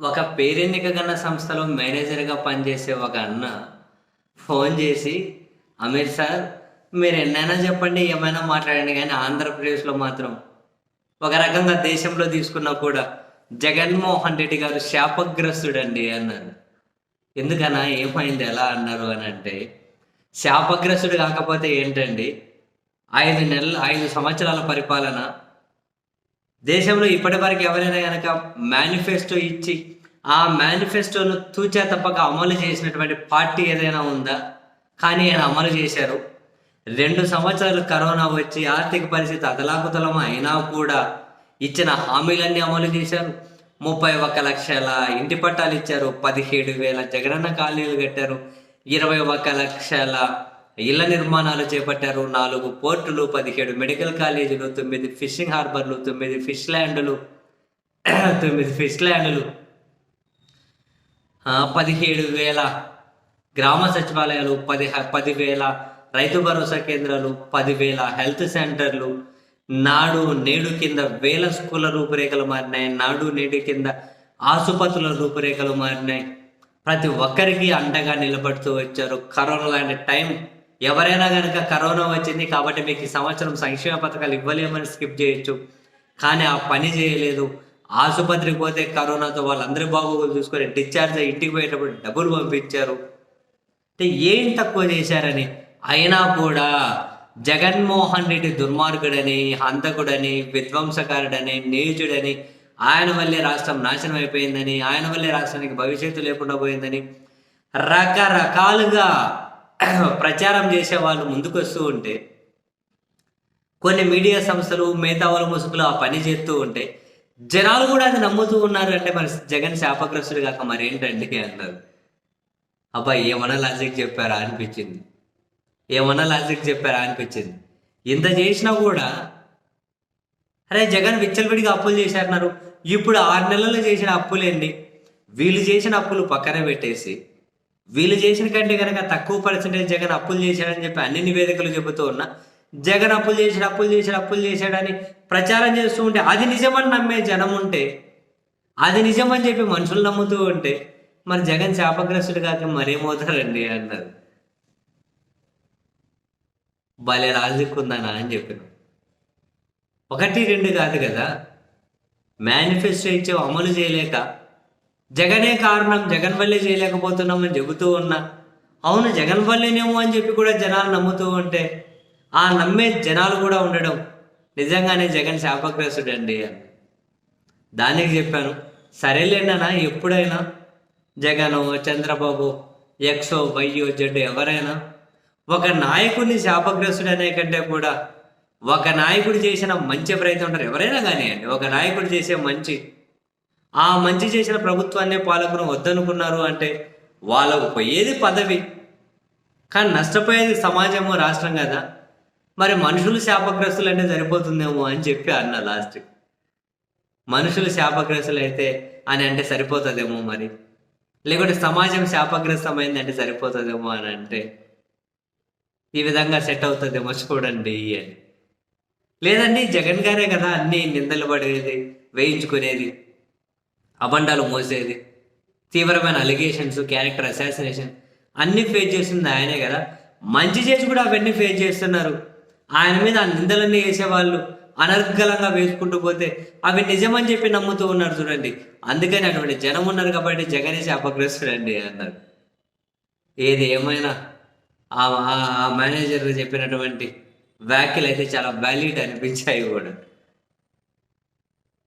ఒక పేరెన్నిక గన్న సంస్థలో మేనేజర్గా పనిచేసే ఒక అన్న ఫోన్ చేసి అమీర్ సార్ మీరు ఎన్నైనా చెప్పండి ఏమైనా మాట్లాడండి కానీ ఆంధ్రప్రదేశ్లో మాత్రం ఒక రకంగా దేశంలో తీసుకున్నా కూడా జగన్మోహన్ రెడ్డి గారు శాపగ్రస్తుడండి అన్నారు ఎందుకన్నా ఏమైంది ఎలా అన్నారు అని అంటే శాపగ్రస్తుడు కాకపోతే ఏంటండి? ఐదు నెలలు ఐదు సంవత్సరాల పరిపాలన దేశంలో ఇప్పటివరకు ఎవరైనా కనుక మేనిఫెస్టో ఇచ్చి ఆ మేనిఫెస్టోను తూచా తప్పక అమలు చేసినటువంటి పార్టీ ఏదైనా ఉందా? కానీ ఆయన అమలు చేశారు. రెండు సంవత్సరాలు కరోనా వచ్చి ఆర్థిక పరిస్థితి అదలాకుతలం అయినా కూడా ఇచ్చిన హామీలన్నీ అమలు చేశారు. ముప్పై ఒక్క లక్షల ఇంటి పట్టాలు ఇచ్చారు. పదిహేడు వేల జగనన్న ఖాళీలు కట్టారు. ఇరవై ఒక్క లక్షల ఇళ్ళ నిర్మాణాలు చేపట్టారు. నాలుగు పోర్టులు పదిహేడు మెడికల్ కాలేజీలు తొమ్మిది ఫిషింగ్ హార్బర్లు తొమ్మిది ఫిష్ ల్యాండ్లు తొమ్మిది ఫిష్ ల్యాండ్లు పదిహేడు వేల గ్రామ సచివాలయాలు పది పదివేల రైతు భరోసా కేంద్రాలు పదివేల హెల్త్ సెంటర్లు నాడు నేడు కింద వేల స్కూళ్ళ రూపురేఖలు మారినాయి. నాడు నేడు కింద ఆసుపత్రుల రూపురేఖలు మారినాయి. ప్రతి ఒక్కరికి అండగా నిలబడుతూ వచ్చారు. కరోనా లాంటి టైం ఎవరైనా కనుక కరోనా వచ్చింది కాబట్టి మీకు ఈ సంవత్సరం సంక్షేమ పథకాలు ఇవ్వలేమని స్కిప్ చేయొచ్చు. కానీ ఆ పని చేయలేదు. ఆసుపత్రికి పోతే కరోనాతో వాళ్ళందరి బాగోగులు చూసుకొని డిశ్చార్జ్ అయ్యి ఇంటికి పోయేటప్పుడు డబ్బులు పంపించారు. అంటే ఏం తక్కువ చేశారని? అయినా కూడా జగన్మోహన్ రెడ్డి దుర్మార్గుడని హంతకుడని విధ్వంసకారుడని నీచుడని ఆయన వల్లే రాష్ట్రం నాశనం అయిపోయిందని ఆయన వల్లే రాష్ట్రానికి భవిష్యత్తు లేకుండా పోయిందని రకరకాలుగా ప్రచారం చేసే వాళ్ళు ముందుకు వస్తూ ఉంటే కొన్ని మీడియా సంస్థలు మేధావుల ముసుగులు ఆ పని చేస్తూ ఉంటే జనాలు కూడా అది నమ్ముతూ ఉన్నారు అంటే మరి జగన్ శాపగ్రస్తుడు కాక మరి ఏంటండి అన్నారు. అబ్బా ఏమన్నా లాజిక్ చెప్పారా అనిపించింది. ఏమన్నా లాజిక్ చెప్పారా అనిపించింది. ఇంత చేసినా కూడా అరే జగన్ విచ్చలవిడిగా అప్పులు చేశారన్నారు. ఇప్పుడు ఆరు నెలలు చేసిన అప్పులేండి? వీళ్ళు చేసిన అప్పులు పక్కన పెట్టేసి వీళ్ళు చేసిన కంటే కనుక తక్కువ పర్సంటేజ్ జగన్ అప్పులు చేశాడని చెప్పి అన్ని నివేదికలు చెబుతూ ఉన్నా జగన్ అప్పులు చేశాడు అప్పులు చేశాడు అప్పులు చేశాడని ప్రచారం చేస్తూ ఉంటే అది నిజమని నమ్మే జనం ఉంటే అది నిజమని చెప్పి మనుషులు నమ్ముతూ ఉంటే మరి జగన్ శాపగ్రస్తుడు కాక మరేమవుతారండి అన్నారు. భలే రాజుకుందానా అని చెప్పాను. ఒకటి రెండు కాదు కదా. మేనిఫెస్టో ఇచ్చే అమలు చేయలేక జగనే కారణం జగన్ వల్లే చేయలేకపోతున్నామని చెబుతూ ఉన్నా. అవును జగన్ వల్లేనేమో అని చెప్పి కూడా జనాలు నమ్ముతూ ఉంటే ఆ నమ్మే జనాలు కూడా ఉండడం నిజంగానే జగన్ శాపగ్రస్తుడు అండి అని. దానికి చెప్పాను సరేలేండనా ఎప్పుడైనా జగన్ చంద్రబాబు ఎక్సో వైయో జెడ్ ఎవరైనా ఒక నాయకుడిని శాపగ్రస్తుడు అనే కంటే కూడా ఒక నాయకుడు చేసిన మంచి ప్రయత్నం ఉంటారు. ఎవరైనా కానివ్వండి ఒక నాయకుడు చేసే మంచి ఆ మంచి చేసిన ప్రభుత్వాన్ని పాలకులు వద్దనుకున్నారు అంటే వాళ్ళకు పోయేది పదవి. కానీ నష్టపోయేది సమాజము రాష్ట్రం కదా. మరి మనుషులు శాపగ్రస్తులు అంటే సరిపోతుందేమో అని చెప్పి అన్న లాస్ట్. మనుషులు శాపగ్రస్తులు అయితే అని అంటే సరిపోతుందేమో మరి. లేకుంటే సమాజం శాపగ్రస్తమైందంటే సరిపోతుందేమో అని అంటే ఈ విధంగా సెట్ అవుతుందేమో చూడండి అని. లేదండి జగన్ గారే కదా అన్ని నిందలు పడేది వేయించుకునేది. అబండాలు మోసేది. తీవ్రమైన అలిగేషన్స్ క్యారెక్టర్ అసాసినేషన్ అన్ని ఫేస్ చేసింది ఆయనే కదా. మంచి చేసి కూడా అవన్నీ ఫేస్ చేస్తున్నారు. ఆయన మీద ఆ నిందలన్నీ వేసేవాళ్ళు అనర్గళంగా వేసుకుంటూ పోతే అవి నిజమని చెప్పి నమ్ముతూ ఉన్నారు చూడండి. అందుకని అటువంటి జనం ఉన్నారు కాబట్టి జగనేసి అపగ్రస్తుడండి అన్నారు. ఏది ఏమైనా ఆ ఆ- ఆ మేనేజర్ చెప్పినటువంటి వ్యాఖ్యలు అయితే చాలా వ్యాలిడ్ అనిపించాయి కూడా.